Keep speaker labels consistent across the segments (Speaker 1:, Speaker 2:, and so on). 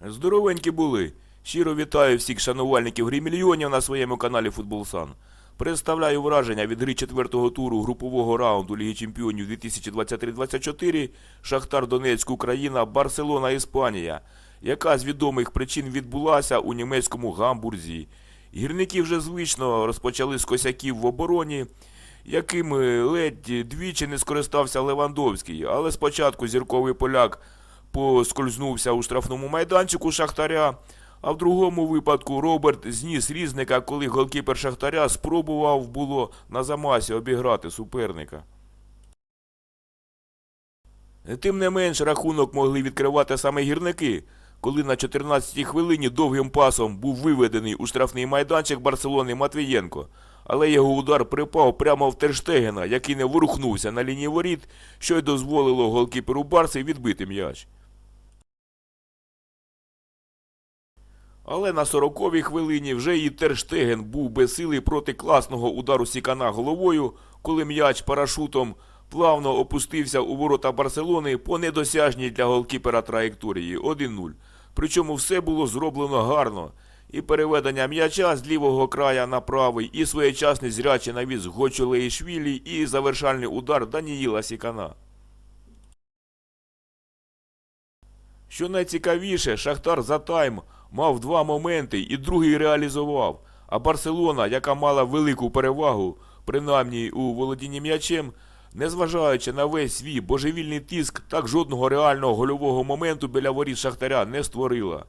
Speaker 1: Здоровенькі були. Щиро вітаю всіх шанувальників гри мільйонів на своєму каналі Футболсан. Представляю враження від гри четвертого туру групового раунду Ліги Чемпіонів 2023-24 Шахтар Донецьк, Україна, Барселона, Іспанія, яка з відомих причин відбулася у німецькому гамбурзі. Гірники вже звично розпочали з косяків в обороні, якими ледь двічі не скористався Левандовський, але спочатку зірковий поляк поскользнувся у штрафному майданчику Шахтаря, а в другому випадку Роберт зніс різника, коли голкіпер Шахтаря спробував було на замасі обіграти суперника. Тим не менш, рахунок могли відкривати саме гірники, коли на 14-й хвилині довгим пасом був виведений у штрафний майданчик Барселони Матвієнко, але його удар припав прямо в Терштегена, який не ворухнувся на лінії воріт, що й дозволило голкіперу Барси відбити м'яч. Але на 40-й хвилині вже і Терштеген був безсилий проти класного удару Сікана головою, коли м'яч парашутом плавно опустився у ворота Барселони по недосяжній для голкіпера траєкторії 1-0. Причому все було зроблено гарно. І переведення м'яча з лівого края на правий, і своєчасний зрячий навіс Гочолеїшвілі, і завершальний удар Даніїла Сікана. Що найцікавіше, Шахтар за тайм мав два моменти і другий реалізував. А Барселона, яка мала велику перевагу, принаймні у володінні м'ячем, незважаючи на весь свій божевільний тиск, так жодного реального гольового моменту біля воріт Шахтаря не створила.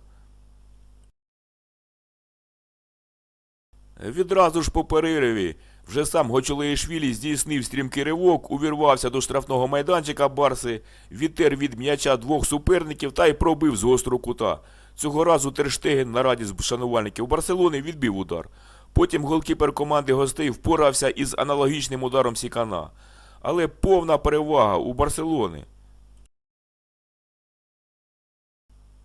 Speaker 1: Відразу ж по перериві вже сам Гочолеєшвілі здійснив стрімкий ривок, увірвався до штрафного майданчика Барси, відтер від м'яча двох суперників та й пробив з гострого кута. Цього разу Терштеген на радість шанувальників Барселони відбив удар. Потім голкіпер команди гостей впорався із аналогічним ударом Сікана. Але повна перевага у Барселони.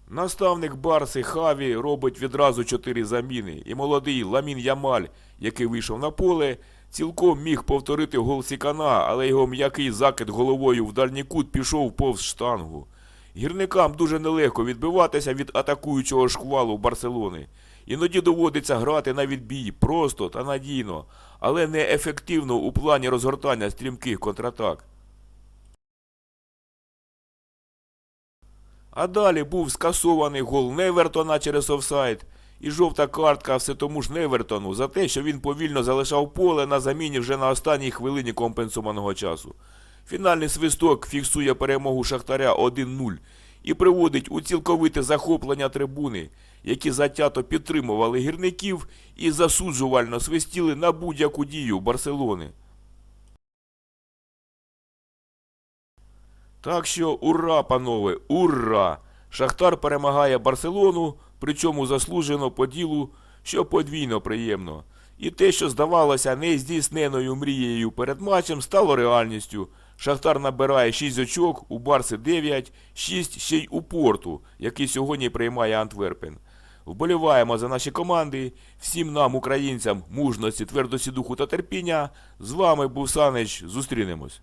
Speaker 1: Наставник Барси Хаві робить відразу чотири заміни, і молодий Ламін Ямаль, який вийшов на поле, цілком міг повторити гол Сікана, але його м'який закид головою в дальній кут пішов повз штангу. Гірникам дуже нелегко відбиватися від атакуючого шквалу Барселони. Іноді доводиться грати на відбій просто та надійно, але не ефективно у плані розгортання стрімких контратак. А далі був скасований гол Невертона через офсайд і жовта картка все тому ж Невертону за те, що він повільно залишав поле на заміні вже на останній хвилині компенсованого часу. Фінальний свисток фіксує перемогу Шахтаря 1-0 і приводить у цілковите захоплення трибуни, які затято підтримували гірників і засуджувально свистіли на будь-яку дію Барселони. Так що ура, панове, ура! Шахтар перемагає Барселону, причому заслужено по ділу, що подвійно приємно. І те, що здавалося нездійсненою мрією перед матчем, стало реальністю. Шахтар набирає 6 очок, у Барси 9, 6 ще й у Порту, який сьогодні приймає Антверпен. Вболіваємо за наші команди. Всім нам, українцям, мужності, твердості духу та терпіння. З вами був Санич. Зустрінемось.